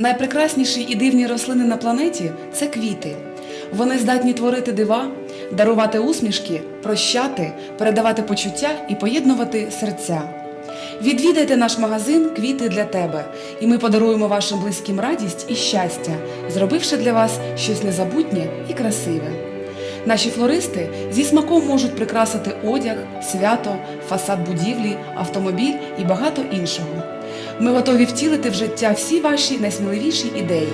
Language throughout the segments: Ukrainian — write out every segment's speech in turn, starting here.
Найпрекрасніші і дивні рослини на планеті це квіти. Вони здатні творити дива, дарувати усмішки, прощати, передавати почуття і поєднувати серця. Відвідайте наш магазин Квіти для тебе, і ми подаруємо вашим близьким радість і щастя, зробивши для вас щось незабутнє і красиве. Наші флористи зі смаком можуть прикрасити одяг, свято, фасад будівлі, автомобіль і багато іншого. Ми готові втілити в життя всі ваші найсміливіші ідеї.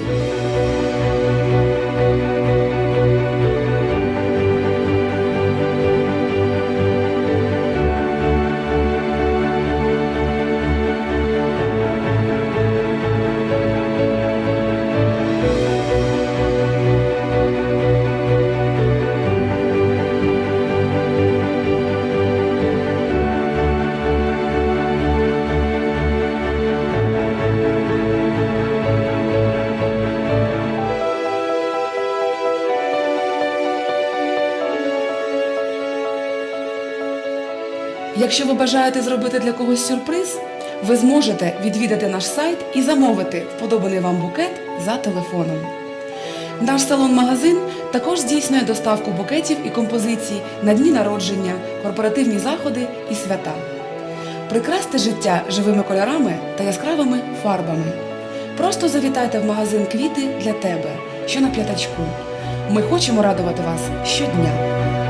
Якщо ви бажаєте зробити для когось сюрприз, ви зможете відвідати наш сайт і замовити вподобаний вам букет за телефоном. Наш салон-магазин також здійснює доставку букетів і композицій на дні народження, корпоративні заходи і свята. Прикрасьте життя живими кольорами та яскравими фарбами. Просто завітайте в магазин квіти для тебе, що на п'ятачку. Ми хочемо радувати вас щодня.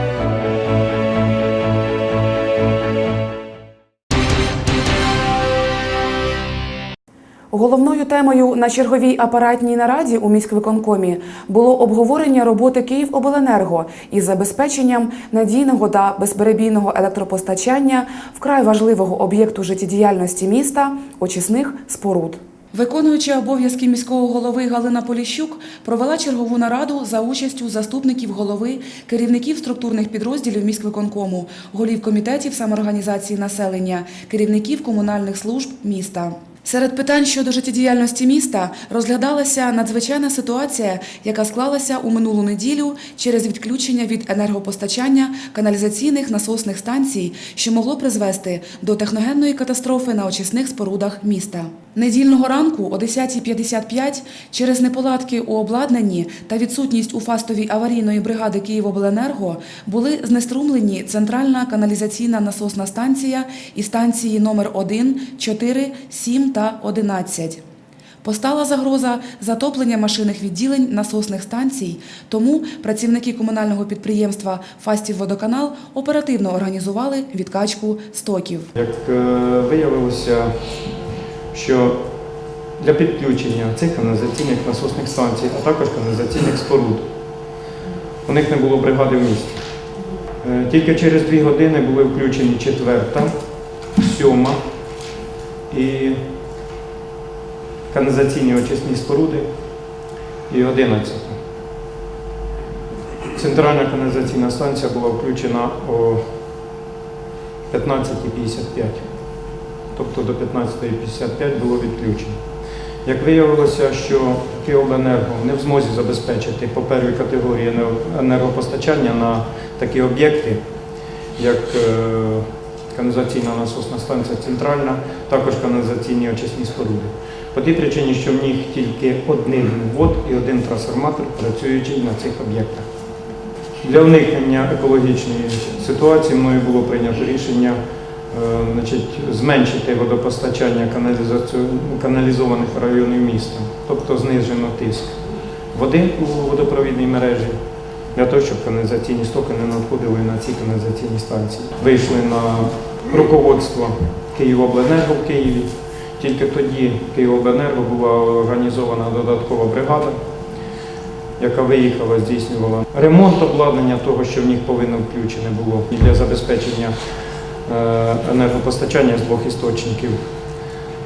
Головною темою на черговій апаратній нараді у міськвиконкомі було обговорення роботи Київобленерго із забезпеченням надійного та безперебійного електропостачання вкрай важливого об'єкту життєдіяльності міста очисних споруд. Виконуюча обов'язки міського голови Галина Поліщук провела чергову нараду за участю заступників голови, керівників структурних підрозділів міськвиконкому, голів комітетів самоорганізації населення, керівників комунальних служб міста. Серед питань щодо життєдіяльності міста розглядалася надзвичайна ситуація, яка склалася у минулу неділю через відключення від енергопостачання каналізаційних насосних станцій, що могло призвести до техногенної катастрофи на очисних спорудах міста. Недільного ранку о 10.55 через неполадки у обладнанні та відсутність у фастовій аварійної бригади Київобленерго були знеструмлені центральна каналізаційна насосна станція і станції номер 1, 4, 7 та 11. Постала загроза затоплення машинних відділень насосних станцій, тому працівники комунального підприємства «Фастівводоканал» оперативно організували відкачку стоків. Як е, виявилося, що для підключення цих каналізаційних насосних станцій, а також каналізаційних споруд, у них не було бригади в місті. Е, Тільки через дві години були включені четверта, сьома і каналізаційні очисні споруди і одинадцята. Центральна каналізаційна станція була включена о 15.55 тобто до 15.55 було відключено. Як виявилося, що Київенерго не в змозі забезпечити по первій категорії енергопостачання на такі об'єкти, як е, каналізаційна насосна станція центральна, також каналізаційні очисні споруди. По тій причині, що в них тільки один ввод і один трансформатор працюючий на цих об'єктах. Для уникнення екологічної ситуації мною було прийнято рішення е, значить, зменшити водопостачання каналізованих районів міста, тобто знижено тиск води у водопровідній мережі, для того, щоб каналізаційні стоки не надходили на ці каналізаційні станції. Вийшли на руководство Київобленерго в Києві. Тільки тоді Київобленерго була організована додаткова бригада, яка виїхала, здійснювала ремонт обладнання того, що в них повинно включене було і для забезпечення е, енергопостачання з двох істочників.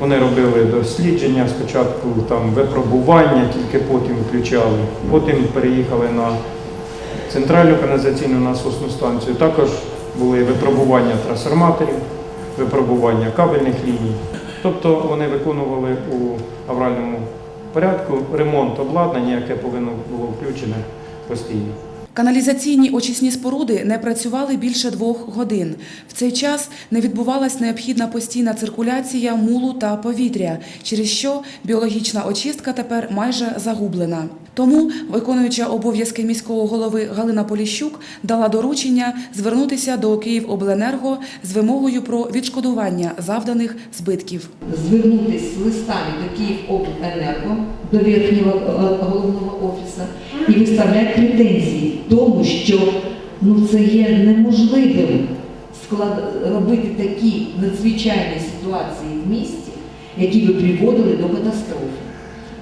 Вони робили дослідження, спочатку там випробування, тільки потім включали. Потім переїхали на центральну каналізаційну насосну станцію. Також були випробування трансформаторів, випробування кабельних ліній. Тобто вони виконували у авральному порядку ремонт обладнання, яке повинно було включене постійно. Каналізаційні очисні споруди не працювали більше двох годин. В цей час не відбувалась необхідна постійна циркуляція мулу та повітря, через що біологічна очистка тепер майже загублена. Тому виконуюча обов'язки міського голови Галина Поліщук дала доручення звернутися до Київобленерго з вимогою про відшкодування завданих збитків. звернутися з листами до Київобленерго, до верхнього е, головного офісу і виставляти претензії тому, що ну, це є неможливим склад... робити такі надзвичайні ситуації в місті, які би приводили до катастрофи.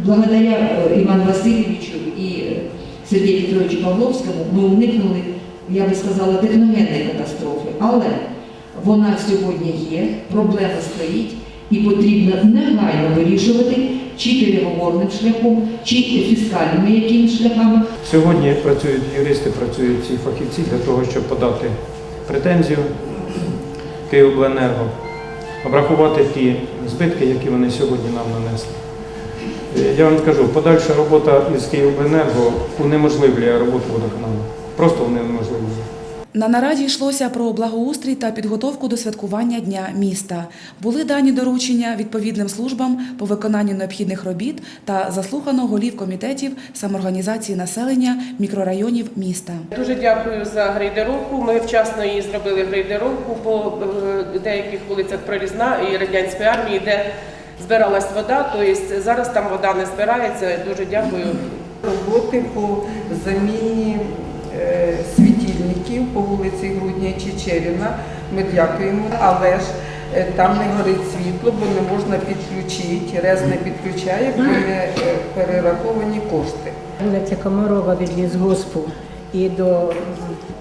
Благодаря е, Івану Васильовичу і е, Сергію Петровичу Павловському ми уникнули, я би сказала, техногенної катастрофи. Але вона сьогодні є, проблема стоїть, і потрібно негайно вирішувати чи переговорним шляхом, чи фіскальними якимись шляхами. Сьогодні працюють юристи, працюють ці фахівці для того, щоб подати претензію Київобленерго, обрахувати ті збитки, які вони сьогодні нам нанесли. Е, Я вам скажу, подальша робота із Київобленерго унеможливлює роботу водоканалу. Просто унеможливлює. На нараді йшлося про благоустрій та підготовку до святкування Дня міста. Були дані доручення відповідним службам по виконанню необхідних робіт та заслухано голів комітетів самоорганізації населення мікрорайонів міста. Дуже дякую за грейдеровку. Ми вчасно її зробили грейдеровку по е, деяких вулицях Прорізна і радянської армії, де збиралась вода. Тобто зараз там вода не збирається. Дуже дякую. роботи по заміні світильників по вулиці Грудня Чечеріна. Ми дякуємо, але ж е, там не горить світло, бо не можна підключити. РЕЗ не підключає, бо не е, перераховані кошти. Вулиця Комарова від лісгоспу і до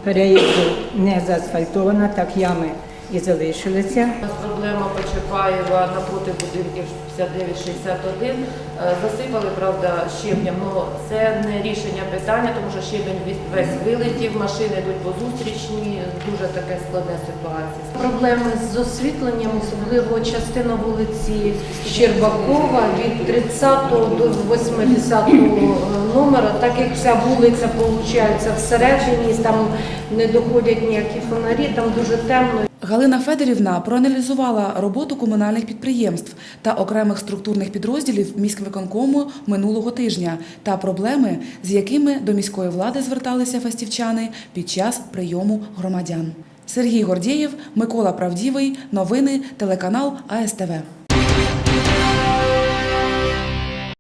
переїзду не заасфальтована, так ями і залишилися. У нас проблема Почапаєва напроти будинків 59-61. Е, Засипали, правда, щебнем, але це не рішення питання, тому що щебень весь- вилетів, машини йдуть по зустрічні, дуже таке складна ситуація. Проблеми з освітленням, особливо частина вулиці Щербакова від 30 до 80 номера, так як вся вулиця виходить всередині, там не доходять ніякі фонарі, там дуже темно. Галина Федорівна проаналізувала роботу комунальних підприємств та окремих структурних підрозділів міськвиконкому минулого тижня та проблеми, з якими до міської влади зверталися фастівчани під час прийому громадян. Сергій Гордєєв, Микола Правдівий, новини, телеканал АСТВ.